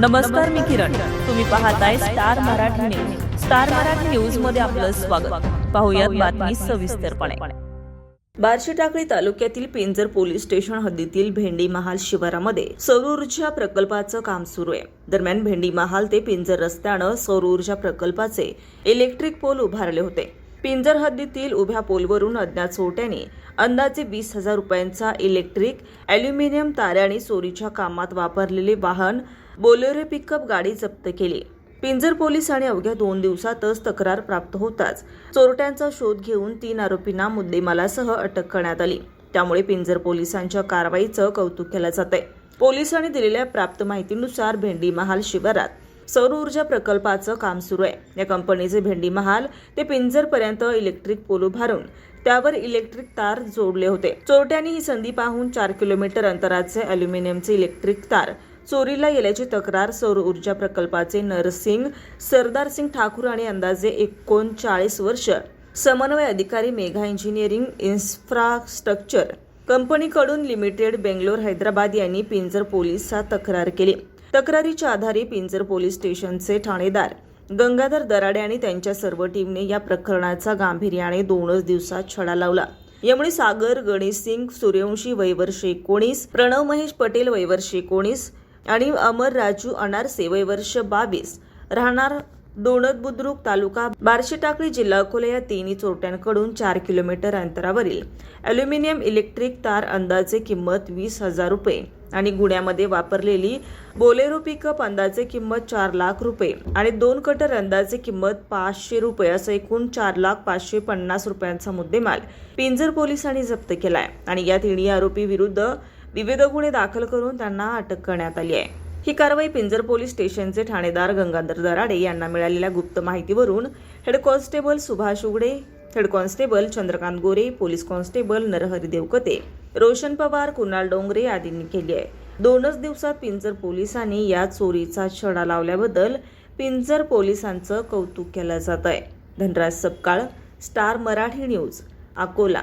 नमस्कार मी किरण. तुम्ही पाहताय star Marathi news. Star Marathi न्यूजमध्ये आपलं स्वागत. पाहुयात बातमी सविस्तरपणे. बार्शी टाकळी तालुक्यातील पिंजर पोलीस स्टेशन हद्दीतील भेंडी महाल शिवारामध्ये सौर ऊर्जा प्रकल्पाचं काम सुरू आहे. दरम्यान भेंडी महाल ते पिंजर रस्त्यानं सौर ऊर्जा प्रकल्पाचे इलेक्ट्रिक पोल उभारले होते. पिंजर हद्दीतील उभ्या पोलवरून अज्ञात चोरट्यांनी अंदाजे वीस हजार रुपयांचा इलेक्ट्रिक अॅल्युमिनियम ताऱ्याने चोरीच्या कामात वापरलेले वाहन बोलेरो पिकअप गाडी जप्त केली. पिंजर पोलिसांनी अवघ्या दोन दिवसातच तक्रार प्राप्त होताच. चोरट्यांचा शोध घेऊन तीन आरोपींना मुद्देमालासह अटक करण्यात आली. त्यामुळे पिंजर पोलिसांच्या कारवाईचं कौतुक केलं आहे पोलिसांनी दिलेल्या प्राप्त माहितीनुसार भेंडी महाल शिवारात सौर ऊर्जा प्रकल्पाचं काम सुरू आहे. या कंपनीचे भेंडी महाल ते पिंजरपर्यंत इलेक्ट्रिक पोल उभारून त्यावर इलेक्ट्रिक तार जोडले होते. चोरट्यांनी ही संधी पाहून चार किलोमीटर अंतराचे अल्युमिनियमचे इलेक्ट्रिक तार चोरीला गेल्याची तक्रार सौर ऊर्जा प्रकल्पाचे नरसिंग सरदार सिंग ठाकूर आणि अंदाजे एकोणचाळीस वर्ष. समन्वय अधिकारी मेघा इंजिनिअरिंग इन्फ्रास्ट्रक्चर कंपनीकडून लिमिटेड बेंगलोर हैदराबाद यांनी पिंजर पोलिसात तक्रार केली. तक्रारीच्या आधारे पिंजर पोलीस स्टेशनचे ठाणेदार गंगाधर दराडे आणि त्यांच्या सर्व टीमने या प्रकरणाचा गांभीर्याने दोनच दिवसात छडा लावला. यामुळे सागर गणेश सिंग सूर्यवंशी वयवर्ष एकोणीस प्रणव महेश पटेल वयवर्ष एकोणीस आणि अमर राजू अनारसे वयवर्ष बावीस. राहणार दोनद बुद्रुक तालुका बार्शी टाकळी जिल्हा अकोला या तिन्ही चोरट्यांकडून चार किलोमीटर अंतरावरील अल्युमिनियम इलेक्ट्रिक तार अंदाजे किंमत वीस हजार रुपये आणि गुन्ह्यामध्ये वापरलेली बोलेरो पिकअप अंदाजे किंमत चार लाख रुपये आणि दोन कटर अंदाजे किंमत पाचशे रुपये असं एकूण चार लाख पाचशे पन्नास रुपयांचा मुद्देमाल पिंजर पोलिसांनी जप्त केलाय. आणि या तिन्ही आरोपी विरुद्ध विविध गुन्हे दाखल करून त्यांना अटक करण्यात आली आहे. ही कारवाई पिंजर पोलीस स्टेशनचे ठाणेदार गंगाधर दराडे यांना मिळालेल्या गुप्त माहितीवरून head constable Subhash Ugade head constable Chandrakant Gore police constable Narhari Devkate Roshan Pawar Kunal Dongre आदींनी केली आहे. दोनच दिवसात पिंजर पोलिसांनी या चोरीचा छडा लावल्याबद्दल पिंजर पोलिसांचं कौतुक केलं जात आहे. Dhanraj Sapkal star Marathi news Akola.